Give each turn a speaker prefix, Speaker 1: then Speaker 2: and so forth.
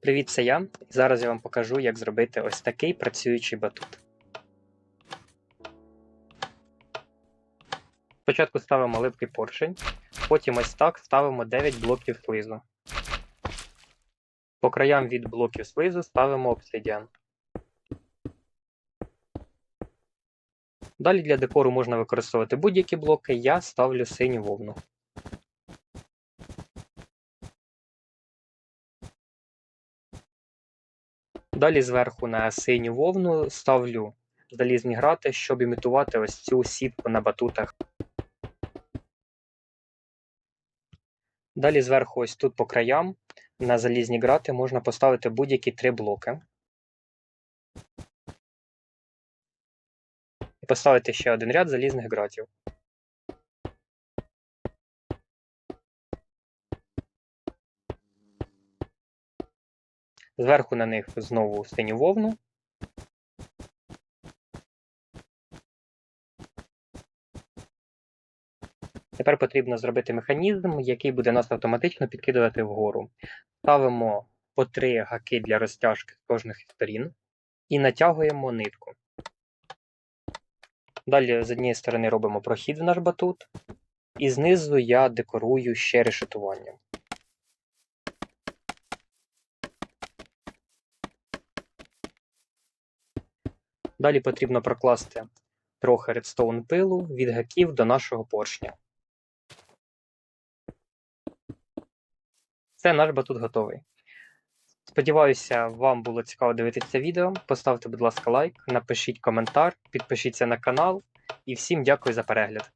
Speaker 1: Привіт, це я. Зараз я вам покажу, як зробити ось такий працюючий батут. Спочатку ставимо липкий поршень, потім ось так ставимо 9 блоків слизу. По краям від блоків слизу ставимо обсидіан. Далі для декору можна використовувати будь-які блоки, я ставлю синю вовну. Далі зверху на синю вовну ставлю залізні грати, щоб імітувати ось цю сітку на батутах. Далі зверху, ось тут по краям, на залізні грати можна поставити будь-які три блоки. І поставити ще один ряд залізних гратів. Зверху на них знову синю вовну. Тепер потрібно зробити механізм, який буде нас автоматично підкидувати вгору. Ставимо по три гаки для розтяжки з кожних сторін і натягуємо нитку. Далі з однієї сторони робимо прохід в наш батут, і знизу я декорую ще решетуванням. Далі потрібно прокласти трохи редстоун пилу від гаків до нашого поршня. Все, наш батут готовий. Сподіваюся, вам було цікаво дивитися відео. Поставте, будь ласка, лайк, напишіть коментар, підпишіться на канал і всім дякую за перегляд.